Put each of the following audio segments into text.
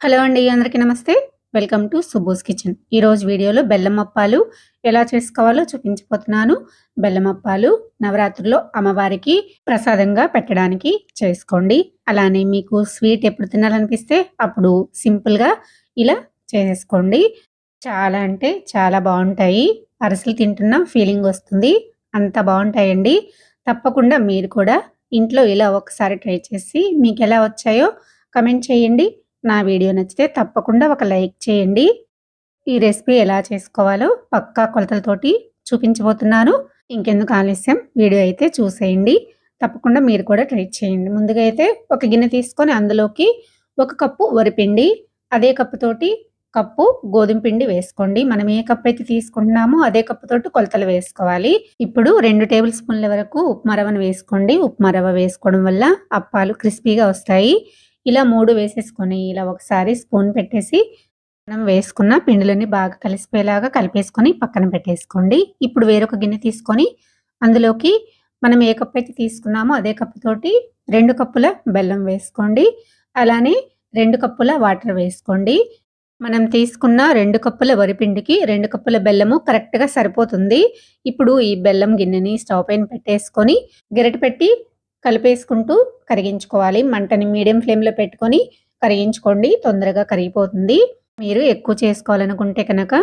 Hello అండి అందరికీ నమస్తే. Welcome to Subbo's kitchen. ఈరోజు వీడియోలో బెల్లం అప్పాలు ఎలా చేసుకోవాలో చూపించబోతున్నాను. బెల్లం అప్పాలు నవరాత్రుల్లో అమ్మవారికి ప్రసాదంగా పెట్టడానికి చేసుకోండి. అలానే మీకు స్వీట్ ఎప్పుడు తినాలనిపిస్తే అప్పుడు సింపుల్గా ఇలా చేసేసుకోండి చాలా అంటే చాలా బాగుంటాయి. అరసలు తింటున్న ఫీలింగ్ వస్తుంది. అంత బాగుంటాయండి. తప్పకుండా మీరు కూడా ఇంట్లో ఇలా ఒకసారి ట్రై చేసి మీకు ఎలా వచ్చాయో కమెంట్ చేయండి. నా వీడియో నచ్చితే తప్పకుండా ఒక లైక్ చేయండి. ఈ రెసిపీ ఎలా చేసుకోవాలో పక్కా కొలతలతోటి చూపించబోతున్నాను. ఇంకెందుకు ఆలస్యం? వీడియో అయితే చూసేయండి. తప్పకుండా మీరు కూడా ట్రై చేయండి. ముందుగా అయితే ఒక గిన్నె తీసుకొని అందులోకి ఒక కప్పు వరిపిండి అదే కప్పుతోటి కప్పు గోధుమ పిండి వేసుకోండి. మనం ఏ కప్పు అయితే తీసుకుంటున్నామో అదే కప్పుతోటి కొలతలు వేసుకోవాలి. ఇప్పుడు రెండు టేబుల్ స్పూన్ల వరకు ఉప్మా రవ్వను వేసుకోండి. ఉప్మా రవ్వ వేసుకోవడం వల్ల అప్పాలు క్రిస్పీగా వస్తాయి. ఇలా మూడు వేసేసుకొని ఇలా ఒకసారి స్పూన్ పెట్టేసి మనం వేసుకున్న పిండిలని బాగా కలిసిపోయేలాగా కలిపేసుకొని పక్కన పెట్టేసుకోండి. ఇప్పుడు వేరొక గిన్నె తీసుకొని అందులోకి మనం ఏ కప్పు అయితే తీసుకున్నామో అదే కప్పుతోటి రెండు కప్పుల బెల్లం వేసుకోండి. అలానే రెండు కప్పుల వాటర్ వేసుకోండి. మనం తీసుకున్న రెండు కప్పుల వరిపిండికి రెండు కప్పుల బెల్లము కరెక్ట్గా సరిపోతుంది. ఇప్పుడు ఈ బెల్లం గిన్నెని స్టవ్ పైన పెట్టేసుకొని గెరటి పెట్టి కలిపేసుకుంటూ కరిగించుకోవాలి. మంటని మీడియం ఫ్లేమ్లో పెట్టుకొని కరిగించుకోండి. తొందరగా కరిగిపోతుంది. మీరు ఎక్కువ చేసుకోవాలనుకుంటే కనుక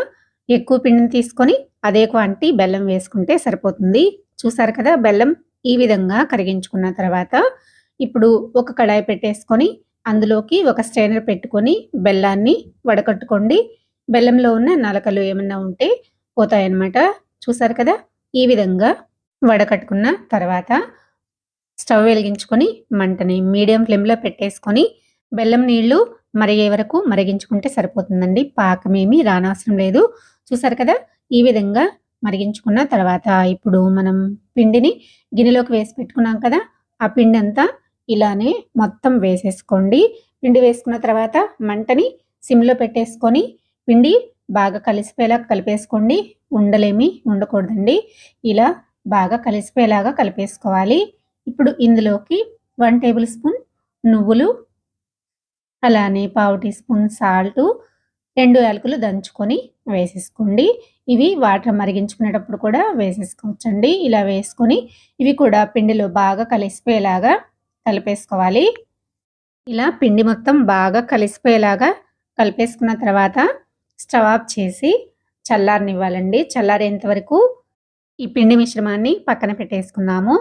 ఎక్కువ పిండిని తీసుకొని అదే క్వాంటిటీ బెల్లం వేసుకుంటే సరిపోతుంది. చూసారు కదా బెల్లం ఈ విధంగా కరిగించుకున్న తర్వాత ఇప్పుడు ఒక కడాయి పెట్టేసుకొని అందులోకి ఒక స్ట్రైనర్ పెట్టుకొని బెల్లాన్ని వడకట్టుకోండి. బెల్లంలో ఉన్న నలకలు ఏమన్నా ఉంటే పోతాయన్నమాట. చూసారు కదా ఈ విధంగా వడకట్టుకున్న తర్వాత స్టవ్ వెలిగించుకొని మంటని మీడియం ఫ్లేమ్లో పెట్టేసుకొని బెల్లం నీళ్ళు మరిగే వరకు మరిగించుకుంటే సరిపోతుందండి. పాకమేమి రానవసరం లేదు. చూసారు కదా? ఈ విధంగా మరిగించుకున్న తర్వాత ఇప్పుడు మనం పిండిని గిన్నెలోకి వేసి పెట్టుకున్నాం కదా? ఆ పిండి అంతా ఇలానే మొత్తం వేసేసుకోండి. పిండి వేసుకున్న తర్వాత మంటని సిమ్లో పెట్టేసుకొని పిండి బాగా కలిసిపోయేలా కలిపేసుకోండి. ఉండలేమి ఉండకూడదండి. ఇలా బాగా కలిసిపోయేలాగా కలిపేసుకోవాలి. ఇప్పుడు ఇందులోకి వన్ టేబుల్ స్పూన్ నువ్వులు అలానే పావు టీ స్పూన్ సాల్ట్ రెండు యాలకులు దంచుకొని వేసేసుకోండి. ఇవి వాటర్ మరిగించుకునేటప్పుడు కూడా వేసేసుకోవచ్చండి. ఇలా వేసుకొని ఇవి కూడా పిండిలో బాగా కలిసిపోయేలాగా కలిపేసుకోవాలి. ఇలా పిండి మొత్తం బాగా కలిసిపోయేలాగా కలిపేసుకున్న తర్వాత స్టవ్ ఆఫ్ చేసి చల్లారనివ్వాలండి. చల్లారేంత వరకు ఈ పిండి మిశ్రమాన్ని పక్కన పెట్టేసుకుందాము.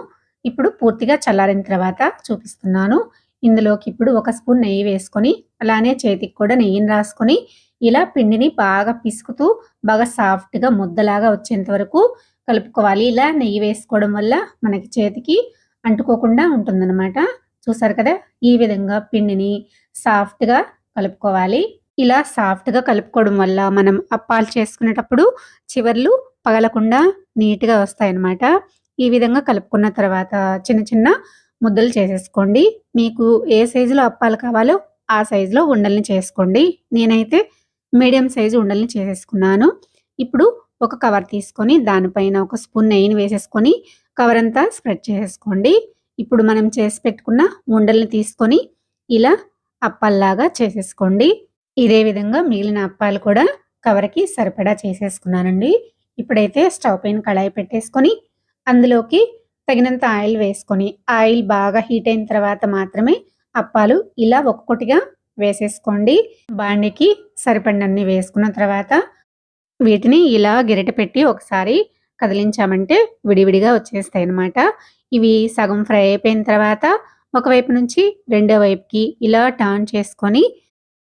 ఇప్పుడు పూర్తిగా చల్లారిన తర్వాత చూపిస్తున్నాను. ఇందులోకి ఇప్పుడు ఒక స్పూన్ నెయ్యి వేసుకొని అలానే చేతికి కూడా నెయ్యిని రాసుకొని ఇలా పిండిని బాగా పిసుకుతూ బాగా సాఫ్ట్గా ముద్దలాగా వచ్చేంత వరకు కలుపుకోవాలి. ఇలా నెయ్యి వేసుకోవడం వల్ల మనకి చేతికి అంటుకోకుండా ఉంటుందన్నమాట. చూసారు కదా? ఈ విధంగా పిండిని సాఫ్ట్గా కలుపుకోవాలి. ఇలా సాఫ్ట్గా కలుపుకోవడం వల్ల మనం అప్పాలు చేసుకునేటప్పుడు చివర్లు పగలకుండా నీట్గా వస్తాయన్నమాట. ఈ విధంగా కలుపుకున్న తర్వాత చిన్న చిన్న ముద్దలు చేసేసుకోండి. మీకు ఏ సైజులో అప్పాలు కావాలో ఆ సైజులో ఉండల్ని చేసుకోండి. నేనైతే మీడియం సైజు ఉండల్ని చేసేసుకున్నాను. ఇప్పుడు ఒక కవర్ తీసుకొని దానిపైన ఒక స్పూన్ నెయ్యిని వేసేసుకొని కవర్ అంతా స్ప్రెడ్ చేసేసుకోండి. ఇప్పుడు మనం చేసి పెట్టుకున్న ఉండల్ని తీసుకొని ఇలా అప్పాల్లాగా చేసేసుకోండి. ఇదే విధంగా మిగిలిన అప్పాలు కూడా కవర్కి సరిపడా చేసేసుకున్నానండి. ఇప్పుడైతే స్టవ్ పైన కళాయి పెట్టేసుకొని అందులోకి తగినంత ఆయిల్ వేసుకొని ఆయిల్ బాగా హీట్ అయిన తర్వాత మాత్రమే అప్పాలు ఇలా ఒక్కొక్కటిగా వేసేసుకోండి. బాండికి సరిపడినన్ని వేసుకున్న తర్వాత వీటిని ఇలా గిరిట పెట్టి ఒకసారి కదిలించామంటే విడివిడిగా వచ్చేస్తాయి అన్నమాట. ఇవి సగం ఫ్రై అయిపోయిన తర్వాత ఒకవైపు నుంచి రెండో వైపుకి ఇలా టర్న్ చేసుకొని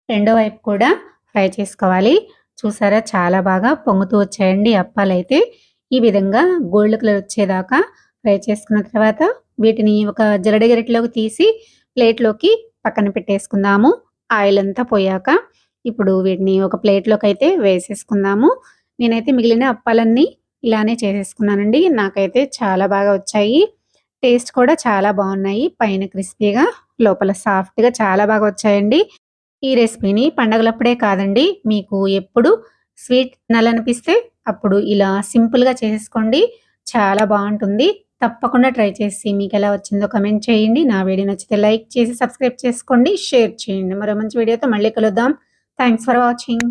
రెండో వైపు కూడా ఫ్రై చేసుకోవాలి. చూసారా? చాలా బాగా పొంగుతూ వచ్చాయండి అప్పాలైతే. ఈ విధంగా గోల్డ్ కలర్ వచ్చేదాకా ఫ్రై చేసుకున్న తర్వాత వీటిని ఒక జరడ గరిటలోకి తీసి ప్లేట్లోకి పక్కన పెట్టేసుకుందాము. ఆయిల్ అంతా పోయాక ఇప్పుడు వీటిని ఒక ప్లేట్లోకి అయితే వేసేసుకుందాము. నేనైతే మిగిలిన అప్పాలన్నీ ఇలానే చేసేసుకున్నానండి. నాకైతే చాలా బాగా వచ్చాయి. టేస్ట్ కూడా చాలా బాగున్నాయి. పైన క్రిస్పీగా లోపల సాఫ్ట్గా చాలా బాగా వచ్చాయండి. ఈ రెసిపీని పండగలప్పుడే కాదండి మీకు ఎప్పుడు స్వీట్ తినాలనిపిస్తే అప్పుడు ఇలా సింపుల్గా చేసేసుకోండి. చాలా బాగుంటుంది. తప్పకుండా ట్రై చేసి మీకు ఎలా వచ్చిందో కమెంట్ చేయండి. నా వీడియో నచ్చితే లైక్ చేసి సబ్స్క్రైబ్ చేసుకోండి. షేర్ చేయండి. మరో మంచి వీడియోతో మళ్ళీ కలుద్దాం. Thanks for watching.